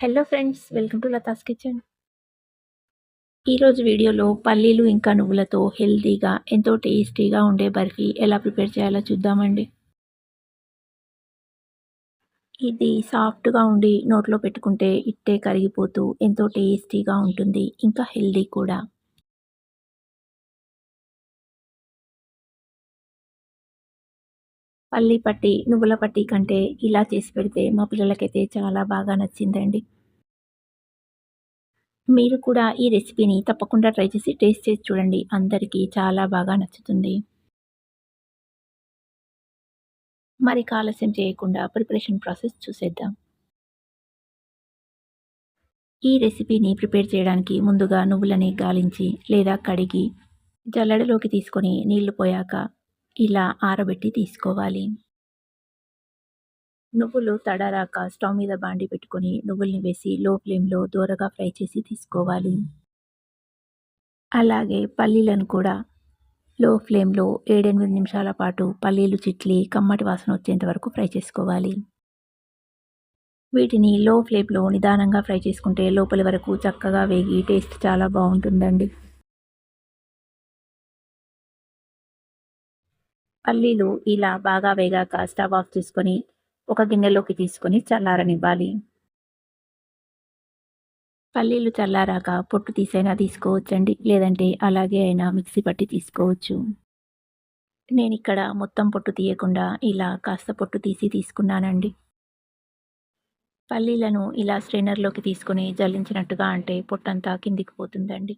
Hello friends welcome to Latha's kitchen ఈరోజు వీడియోలో పల్లీలు ఇంకా నువ్వులతో హెల్తీగా ఎంతో టేస్టీగా ఉండే బర్ఫీ ఎలా ప్రిపేర్ చేయాలో చూద్దామండి. ఇది సాఫ్ట్గా ఉండి నోట్లో పెట్టుకుంటే ఇట్టే కరిగిపోతూ ఎంతో టేస్టీగా ఉంటుంది ఇంకా హెల్దీ కూడా. పల్లి పట్టి నువ్వుల పట్టి కంటే ఇలా చేసి పెడితే మా పిల్లలకైతే చాలా బాగా నచ్చిందండి. మీరు కూడా ఈ రెసిపీని తప్పకుండా ట్రై చేసి టేస్ట్ చేసి చూడండి. అందరికీ చాలా బాగా నచ్చుతుంది. మరి ఆలస్యం చేయకుండా ప్రిపరేషన్ ప్రాసెస్ చూసేద్దాం. ఈ రెసిపీని ప్రిపేర్ చేయడానికి ముందుగా నువ్వులని గాలించి లేదా కడిగి జల్లెడలోకి తీసుకొని నీళ్ళు పోయాక ఇలా ఆరబెట్టి తీసుకోవాలి. నువ్వులు తడారాక స్టవ్ మీద బాండి పెట్టుకొని నువ్వుల్ని వేసి లో ఫ్లేమ్లో దూరగా ఫ్రై చేసి తీసుకోవాలి. అలాగే పల్లీలను కూడా లో ఫ్లేమ్లో ఏడెనిమిది నిమిషాల పాటు పల్లీలు చిట్లి కమ్మటి వాసన వచ్చేంత వరకు ఫ్రై చేసుకోవాలి. వీటిని లో ఫ్లేమ్లో నిదానంగా ఫ్రై చేసుకుంటే లోపలి వరకు చక్కగా వేగి టేస్ట్ చాలా బాగుంటుందండి. పల్లీలు ఇలా బాగా వేగాక స్టవ్ ఆఫ్ చేసుకొని ఒక గిన్నెలోకి తీసుకొని చల్లారనివ్వాలి. పల్లీలు చల్లారాక పొట్టు తీసైనా తీసుకోవచ్చండి లేదంటే అలాగే అయినా మిక్సీ పట్టి తీసుకోవచ్చు. నేను ఇక్కడ మొత్తం పొట్టు తీయకుండా ఇలా కాస్త పొట్టు తీసి తీసుకున్నానండి. పల్లీలను ఇలా స్ట్రైనర్లోకి తీసుకొని జల్లించినట్టుగా అంటే పొట్టంతా కిందికి పోతుందండి.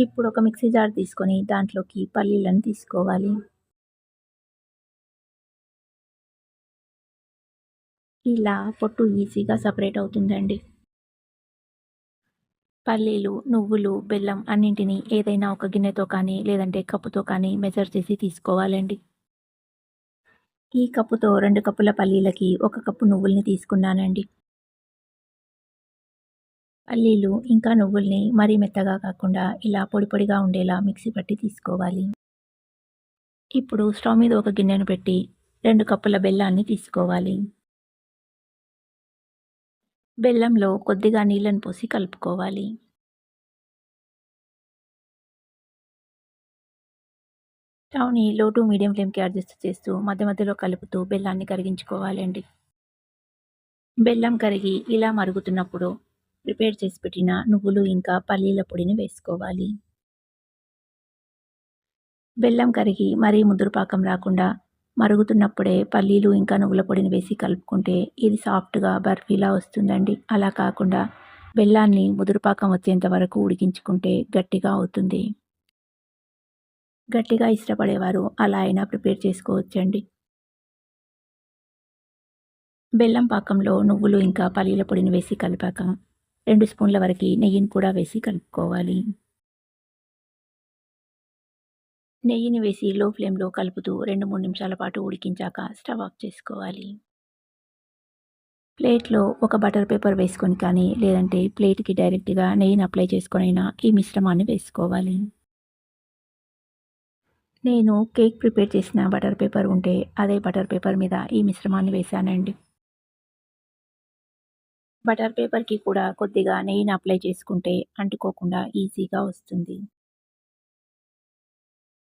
ఇప్పుడు ఒక మిక్సీ జార్ తీసుకొని దాంట్లోకి పల్లీలను తీసుకోవాలి. ఇలా పొట్టు ఈజీగా సపరేట్ అవుతుందండి. పల్లీలు నువ్వులు బెల్లం అన్నింటినీ ఏదైనా ఒక గిన్నెతో కానీ లేదంటే కప్పుతో కానీ మెజర్ చేసి తీసుకోవాలండి. ఈ కప్పుతో రెండు కప్పుల పల్లీలకి ఒక కప్పు నువ్వుల్ని తీసుకున్నానండి. పల్లీలు ఇంకా నువ్వుల్ని మరీ మెత్తగా కాకుండా ఇలా పొడి పొడిగా ఉండేలా మిక్సీ పట్టి తీసుకోవాలి. ఇప్పుడు స్టవ్ మీద ఒక గిన్నెను పెట్టి రెండు కప్పుల బెల్లాన్ని తీసుకోవాలి. బెల్లంలో కొద్దిగా నీళ్ళను పోసి కలుపుకోవాలి. స్టవ్ని లో టు మీడియం ఫ్లేమ్కి అడ్జస్ట్ చేస్తూ మధ్య మధ్యలో కలుపుతూ బెల్లాన్ని కరిగించుకోవాలండి. బెల్లం కరిగి ఇలా మరుగుతున్నప్పుడు ప్రిపేర్ చేసి పెట్టిన నువ్వులు ఇంకా పల్లీల పొడిని వేసుకోవాలి. బెల్లం కరిగి మరీ ముదురుపాకం రాకుండా మరుగుతున్నప్పుడే పల్లీలు ఇంకా నువ్వుల పొడిని వేసి కలుపుకుంటే ఇది సాఫ్ట్గా బర్ఫీలా వస్తుందండి. అలా కాకుండా బెల్లాన్ని ముదురుపాకం వచ్చేంత వరకు ఉడికించుకుంటే గట్టిగా అవుతుంది. గట్టిగా ఇష్టపడేవారు అలా అయినా ప్రిపేర్ చేసుకోవచ్చండి. బెల్లం పాకంలో నువ్వులు ఇంకా పల్లీల పొడిని వేసి కలిపాక రెండు స్పూన్ల వరకు నెయ్యిని కూడా వేసి కలుపుకోవాలి. నెయ్యిని వేసి లో ఫ్లేమ్లో కలుపుతూ రెండు మూడు నిమిషాల పాటు ఉడికించాక స్టవ్ ఆఫ్ చేసుకోవాలి. ప్లేట్లో ఒక బటర్ పేపర్ వేసుకొని కానీ లేదంటే ప్లేట్కి డైరెక్ట్గా నెయ్యిని అప్లై చేసుకొనైనా ఈ మిశ్రమాన్ని వేసుకోవాలి. నేను కేక్ ప్రిపేర్ చేసిన బటర్ పేపర్ ఉంటే అదే బటర్ పేపర్ మీద ఈ మిశ్రమాన్ని వేశానండి. బటర్ పేపర్కి కూడా కొద్దిగా నెయ్యిని అప్లై చేసుకుంటే అంటుకోకుండా ఈజీగా వస్తుంది.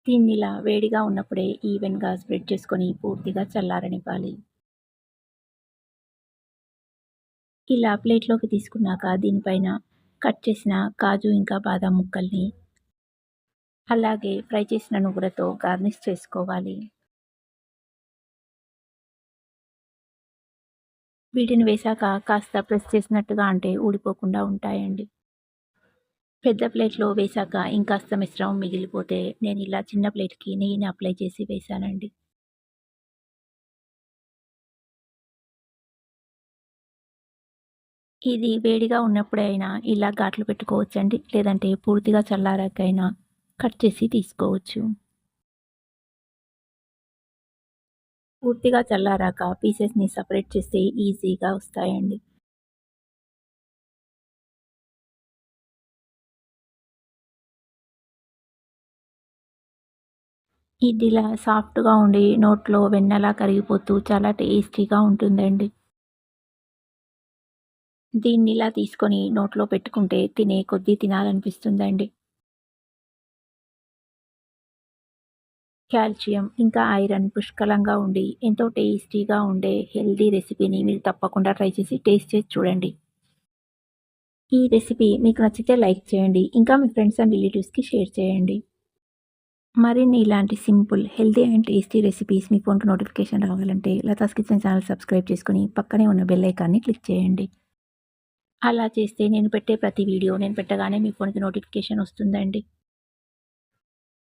దీన్ని ఇలా వేడిగా ఉన్నప్పుడే ఈవెన్గా స్ప్రెడ్ చేసుకొని పూర్తిగా చల్లారనివ్వాలి. ఇలా ప్లేట్లోకి తీసుకున్నాక దీనిపైన కట్ చేసిన కాజు ఇంకా బాదం ముక్కల్ని అలాగే ఫ్రై చేసిన నువ్వులతో గార్నిష్ చేసుకోవాలి. వీటిని వేశాక కాస్త ప్రెస్ చేసినట్టుగా అంటే ఊడిపోకుండా ఉంటాయండి. పెద్ద ప్లేట్లో వేశాక ఇంకాస్త మిశ్రమం మిగిలిపోతే నేను ఇలా చిన్న ప్లేట్కి నెయ్యిని అప్లై చేసి వేశానండి. ఇది వేడిగా ఉన్నప్పుడైనా ఇలా ఘాట్లు పెట్టుకోవచ్చండి. లేదంటే పూర్తిగా చల్లారాకైనా కట్ చేసి తీసుకోవచ్చు. పూర్తిగా చల్లారాక పీసెస్ని సపరేట్ చేస్తే ఈజీగా వస్తాయండి. ఇదిలా సాఫ్ట్గా ఉండి నోట్లో వెన్నలా కరిగిపోతూ చాలా టేస్టీగా ఉంటుందండి. దీన్ని ఇలా తీసుకొని నోట్లో పెట్టుకుంటే తినే కొద్దీ తినాలనిపిస్తుందండి. కాల్షియం ఇంకా ఐరన్ పుష్కలంగా ఉండి ఎంతో టేస్టీగా ఉండే హెల్దీ రెసిపీని మీరు తప్పకుండా ట్రై చేసి టేస్ట్ చేసి చూడండి. ఈ రెసిపీ మీకు నచ్చితే లైక్ చేయండి ఇంకా మీ ఫ్రెండ్స్ అండ్ రిలేటివ్స్కి షేర్ చేయండి. మరిన్ని ఇలాంటి simple healthy and tasty recipes మీ ఫోన్కి నోటిఫికేషన్ రావాలంటే లతాస్ కిచెన్ ఛానల్ సబ్స్క్రైబ్ చేసుకుని పక్కనే ఉన్న బెల్ ఐకాన్ని క్లిక్ చేయండి. అలా చేస్తే నేను పెట్టే ప్రతి వీడియో నేను పెట్టగానే మీ ఫోన్కి నోటిఫికేషన్ వస్తుందండి.